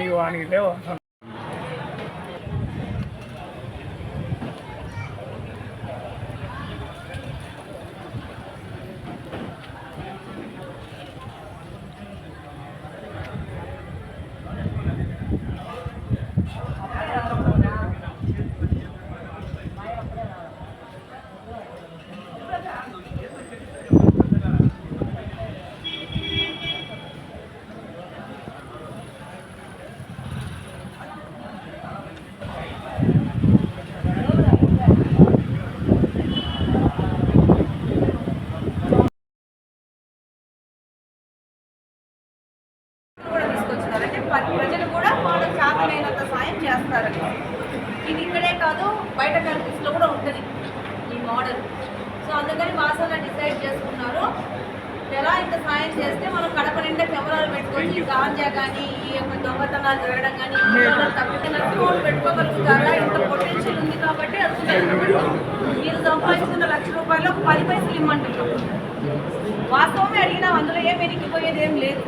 你玩你，没有。ప్రజలు కూడా వాళ్ళకి చేతనైనంత సాయం చేస్తారని. ఇది ఇక్కడే కాదు బయట కంట్రీస్లో కూడా ఉంటుంది ఈ మోడల్ సో అందుకని వాసన డిసైడ్ చేసుకున్నారు. ఎలా ఇంత సాయం చేస్తే మనం కడప నిండా కెమెరాలు పెట్టుకొని ఈ గాంజా కానీ ఈ యొక్క దొంగతనాలు జరగడం కానీ తప్పితే ఫోన్ పెట్టుకోగలుగుతారా? ఇంత పొటెన్షియల్ ఉంది కాబట్టి అసలు మీరు సంపాదిస్తున్న లక్ష రూపాయలు పది పైసలు ఇమ్మంటున్నాం. వాస్తవమే అడిగినా అందులో ఏం వెనక్కిపోయేది ఏం లేదు.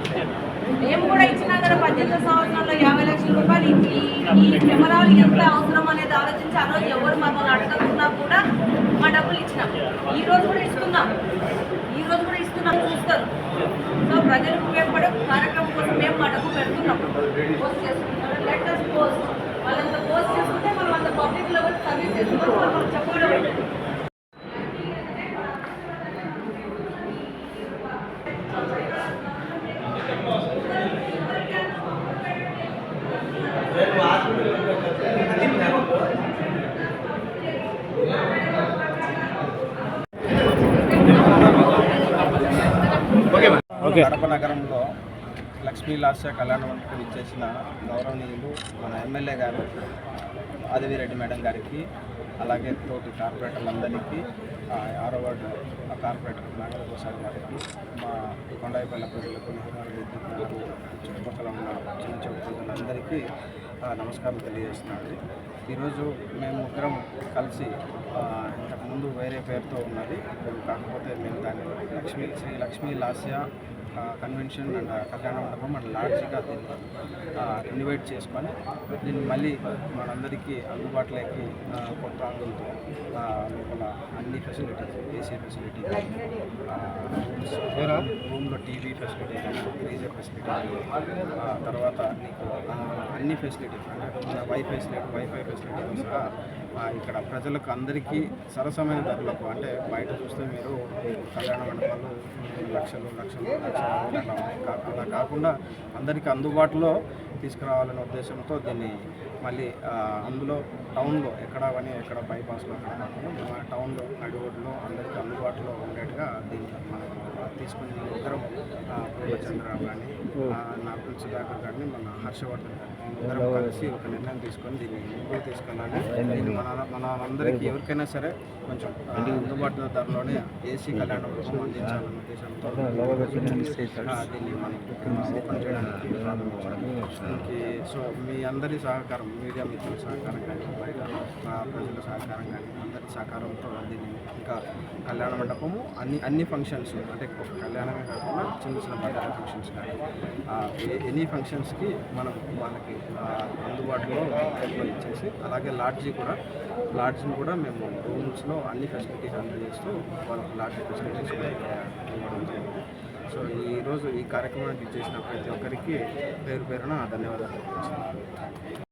మేము కూడా ఇచ్చినా కదా పద్దెనిమిది సంవత్సరంలో యాభై లక్షల రూపాయలు ఈ ఈ కెమెరాలు ఎంత అవసరం అనేది ఆలోచించి ఆ రోజు ఎవరు మమ్మల్ని అడగకున్నా కూడా మా డబ్బులు ఇచ్చినాం. ఈ రోజు కూడా ఇస్తున్నాం. ఈ రోజు కూడా ఇస్తున్నాం చూస్తారు. సో ప్రజలకు ఉపయోగపడే కార్యక్రమం కోసం మేము మా డబ్బు పెడుతున్నాం. కడప నగరంలో లక్ష్మీ లాస్య కళ్యాణ మండపం ఇచ్చేసిన గౌరవనీయులు మన ఎమ్మెల్యే గారు అదివిరెడ్డి మేడం గారికి అలాగే తోటి కార్పొరేటర్లందరికీ ఆరో వార్డు ఆ కార్పొరేటర్ నాగర ప్రసాద్ గారికి మా కొండాయిపల్లి ప్రజలకు నెహ్రూ చుట్టుపక్కల ఉన్న చిన్న చిన్న నమస్కారం తెలియజేస్తున్నాను. ఈరోజు మేము ముగ్గురం కలిసి ఇంతకుముందు వేరే పేరుతో ఉన్నది. కాకపోతే మేము దాన్ని లక్ష్మీ శ్రీ లక్ష్మీ లాస్య కన్వెన్షన్ అండ్ కళ్యాణ మండపం అండ్ లాడ్జిగా దీన్ని ఇన్వైట్ చేసుకొని దీన్ని మళ్ళీ మనందరికీ అందుబాటులోకి కొత్త ఆంగులతో లోపల అన్ని ఫెసిలిటీస్ ఏసీ ఫెసిలిటీ రూమ్లో టీవీ ఫెసిలిటీ ఫ్రీజర్ ఫెసిలిటీ ఆ, తర్వాత నీకు అన్ని ఫెసిలిటీస్ అంటే వైఫై వైఫై ఫెసిలిటీస్ సహా ఇక్కడ ప్రజలకు అందరికీ సరసమైన ధరలకు అంటే బయట చూస్తే మీరు కళ్యాణ మండపాలు లక్షలు లక్షలు లక్షలు ఉన్నాయి. అలా కాకుండా అందరికీ అందుబాటులో తీసుకురావాలనే ఉద్దేశంతో దీన్ని మళ్ళీ అందులో టౌన్లో ఎక్కడ అని ఎక్కడ బైపాస్లో కాకుండా టౌన్లో నడిగొడ్లో అందరికీ అందుబాటులో ఉండేట్టుగా దీన్ని మనం తీసుకుని ఇద్దరం పూర్వచంద్రరావు కానీ నార్పల్ సుధాకర్ గారిని మన హర్షవర్ధన్ గారిని అందరం కలిసి ఒక నిర్ణయం తీసుకొని దీన్ని ముందుకు తీసుకెళ్ళాలి. దీన్ని మన మన అందరికీ ఎవరికైనా సరే కొంచెం ఆ, అందుబాటు ధరలోనే ఏసీ కళ్యాణ మండపం అందించాలన్న ఉద్దేశంతో దీన్ని మనం ఓపెన్ చేయడానికి సో మీ అందరి సహకారం మీడియా మిత్రుల సహకారం కానీ బయట ప్రజల సహకారం కానీ అందరి సహకారంతో దీన్ని ఇంకా కళ్యాణ మండపము అన్ని అన్ని ఫంక్షన్స్ అంటే ఒక కళ్యాణమే కాకుండా చిన్న చిన్న బర్త్డే ఫంక్షన్స్ కానీ ఏ- ఎనీ ఫంక్షన్స్కి మనం వాళ్ళకి అందుబాటులో ఇచ్చేసి అలాగే లాడ్జీ కూడా లాడ్జ్ని కూడా మేము రూమ్స్లో అన్ని ఫెసిలిటీస్ అందజేస్తూ వాళ్ళకి లాడ్జ్ ఫెసిలిటీస్ కూడా ఇవ్వడం జరిగింది. సో ఈరోజు ఈ కార్యక్రమానికి చేసిన ప్రతి ఒక్కరికి పేరు పేరున ధన్యవాదాలు